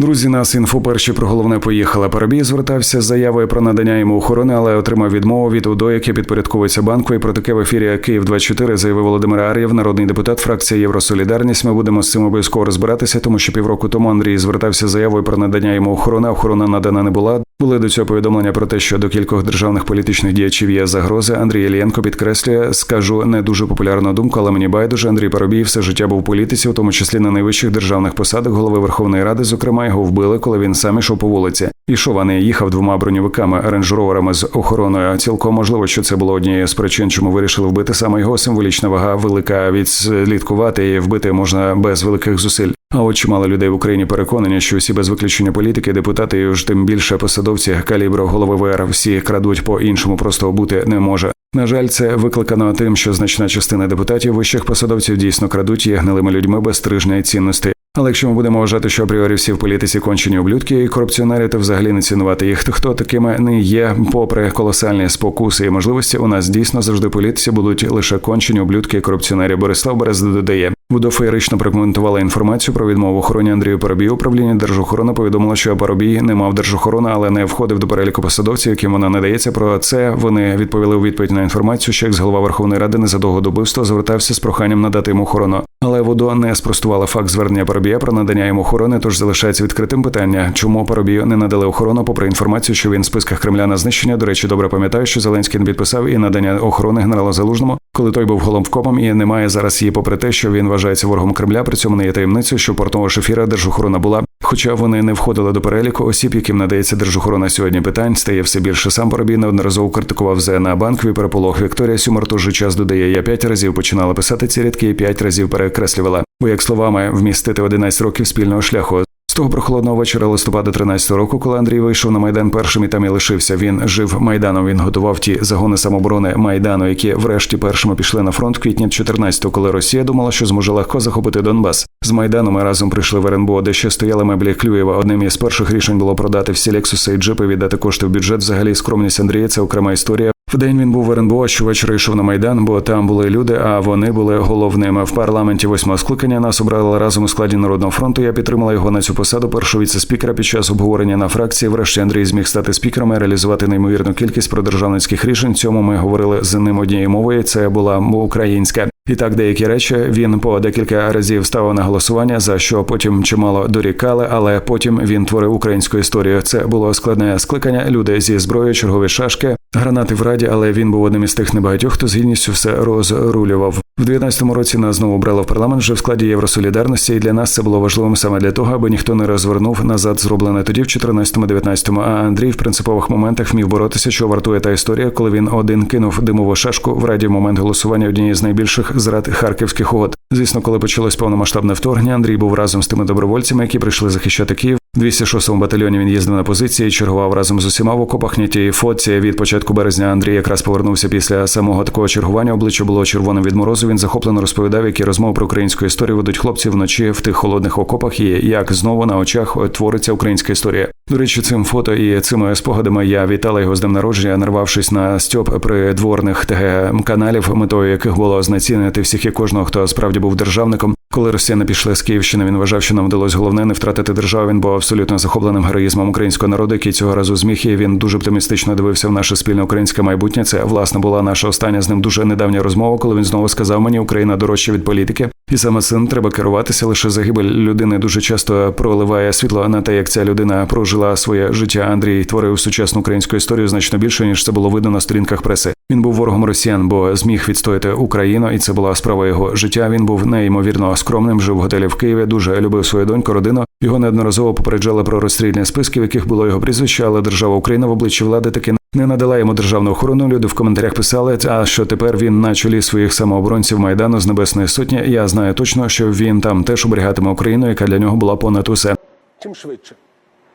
Друзі, нас інфо перші про головне поїхала. Парабій звертався з заявою про надання йому охорони, але отримав відмову від УДО, яке підпорядковується банку. І про таке в ефірі Київ 24 заявив Володимир Ар'єв, народний депутат фракції Євросолідарність. Ми будемо з цим обов'язково розбиратися, тому що півроку тому Андрій звертався з заявою про надання йому охорони. Охорона надана не була. Були до цього повідомлення про те, що до кількох державних політичних діячів є загрози. Андрій Ілієнко підкреслює, скажу не дуже популярну думку, але мені байдуже. Андрій Парубій все життя був у політиці, у тому числі на найвищих державних посадах голови Верховної Ради. Зокрема, його вбили, коли він сам ішов по вулиці. Ішов, а не їхав двома броньовиками рейндж-роверами з охороною. Цілком можливо, що це було однією з причин, чому вирішили вбити саме його символічна вага велика відслідкувати і вбити можна без великих зусиль. А от чимало людей в Україні переконані, що всі без виключення політики, депутати і ж тим більше посадовці калібру голови ВР всі крадуть по іншому, просто бути не може. На жаль, це викликано тим, що значна частина депутатів вищих посадовців дійсно крадуть є гнилими людьми без стрижня і цінностей. Але якщо ми будемо вважати, що апріорі всі в політиці кончені облюдки і корупціонери, то взагалі не цінувати їх. Хто такими не є, попри колосальні спокуси і можливості, у нас дійсно завжди політиці будуть лише кончені облюдки і корупціонери. Борислав Берез додає. ВУДО феєрично прокоментувала інформацію про відмову охороні Андрію Парубію. Управління держохорони повідомило, що Парубій не мав держохорони, але не входив до переліку посадовців, яким вона надається. Про це вони відповіли у відповідь на інформацію, що як голова Верховної Ради незадовго до вбивства звертався з проханням надати йому охорону. Але ВУДО не спростувала факт звернення Парубія про надання йому охорони, тож залишається відкритим питання, чому Парубію не надали охорону, попри інформацію, що він в списках Кремля на знищення. До речі, добре пам'ятаю, що Зеленський не підписав і надання охорони генерала Залужному, коли той був головкомом і немає зараз її, попри те, що він вважається ворогом Кремля. При цьому не є таємницею, що портного шефіра держохорона була. Хоча вони не входили до переліку осіб, яким надається держохорона сьогодні. Питань стає все більше. Сам Парабій неодноразово критикував ЗНА банкові переполох. Вікторія Сюмар той же час додає. Я п'ять разів починала писати ці рядки і п'ять разів перекреслювала. Бо як словами вмістити 11 років спільного шляху. З того прохолодного вечора листопада 13-го року, коли Андрій вийшов на майдан першим і там і лишився. Він жив майданом. Він готував ті загони самоборони майдану, які врешті першими пішли на фронт в квітні 14-го, коли Росія думала, що зможе легко захопити Донбас. З майдану ми разом прийшли в РНБО, де ще стояли меблі Клюєва. Одним із перших рішень було продати всі лексуси і джипи, віддати кошти в бюджет. Взагалі скромність Андрія це окрема історія. Вдень він був в РНБО, а щовечора йшов на майдан, бо там були люди, а вони були головними. В парламенті восьмого скликання нас обрали разом у складі народного фронту. Я підтримала його на цю посаду першого віце-спікера під час обговорення на фракції. Врешті Андрій зміг стати спікером і реалізувати неймовірну кількість продержавницьких рішень. Цьому ми говорили з ним однією мовою. Це була українська. І так деякі речі він по декілька разів ставив на голосування, за що потім чимало дорікали, але потім він творив українську історію. Це було складне скликання. Люди зі зброєю, чергові шашки, гранати в раді, але він був одним із тих небагатьох, хто з гідністю все розрулював. В 19-му році нас знову брали в парламент вже в складі Євросолідарності, і для нас це було важливим саме для того, аби ніхто не розвернув назад зроблене тоді, в 14-19-му, А Андрій в принципових моментах вмів боротися, що вартує та історія, коли він один кинув димову шашку в раді в момент голосування однієї з найбільших зрад харківських угод. Звісно, коли почалось повномасштабне вторгнення, Андрій був разом з тими добровольцями, які прийшли захищати Київ. В 206-му батальйоні він їздив на позиції, чергував разом з усіма в окопах на тій фоці. Від початку березня Андрій якраз повернувся після самого такого чергування. Обличчя було червоним від морозу. Він захоплено розповідав, які розмови про українську історію ведуть хлопці вночі в тих холодних окопах, і як знову на очах твориться українська історія. До речі, цим фото і цими спогадами я вітала його з днем народження, нарвавшись на стьоп придворних ТГ каналів, метою яких було знецінити всіх і кожного, хто справді був державником. Коли росіяни пішли з Київщини, він вважав, що нам вдалося головне не втратити державу. Він був абсолютно захопленим героїзмом українського народу, який цього разу зміг. І він дуже оптимістично дивився в наше спільне українське майбутнє. Це власне була наша остання з ним дуже недавня розмова, коли він знову сказав мені, Україна дорожча від політики, і саме цим треба керуватися. Лише загибель людини дуже часто проливає світло на те, як ця людина прожила своє життя. Андрій творив сучасну українську історію значно більше ніж це було видно на сторінках преси. Він був ворогом росіян, бо зміг відстояти Україну, і це була справа його життя. Він був неймовірно скромним, жив в готелі в Києві, дуже любив свою доньку, родину. Його неодноразово попереджали про розстрільні списки, в яких було його прізвище, але держава Україна в обличчі влади таки не надала йому державну охорону. Люди в коментарях писали, а що тепер він на чолі своїх самооборонців майдану з Небесної Сотні. Я знаю точно, що він там теж оберігатиме Україну, яка для нього була понад усе. чим швидше.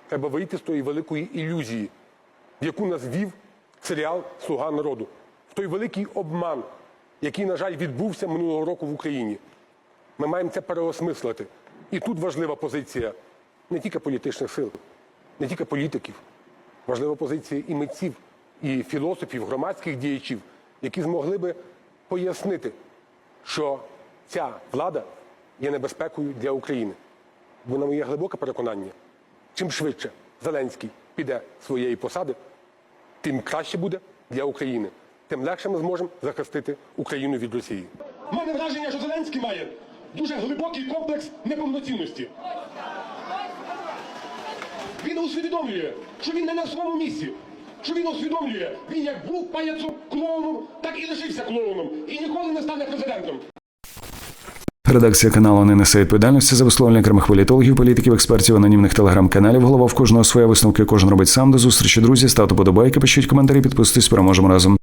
Треба вийти з тої великої ілюзії, в яку нас вів серіал Слуга народу, в той великий обман, який, на жаль, відбувся минулого року в Україні. Ми маємо це переосмислити. І тут важлива позиція не тільки політичних сил, не тільки політиків, важлива позиція і митців, і філософів, громадських діячів, які змогли би пояснити, що ця влада є небезпекою для України. Бо на моє глибоке переконання, чим швидше Зеленський піде своєї посади, тим краще буде для України. Тим легше ми зможемо захистити Україну від Росії. У мене враження, що Зеленський має дуже глибокий комплекс неповноцінності. Він усвідомлює, що він не на своєму місці. Що він усвідомлює, він як був паяцом клоуном, так і лишився клоуном. І ніколи не стане президентом. Редакція каналу не несе відповідальності за висловлення окремих політологів, політиків, експертів, анонімних телеграм-каналів. Голова в кожного своя висновки. Кожен робить сам. До зустрічі, друзі. Ставте подобайки, пишіть коментарі, підписуйтесь. Переможемо разом.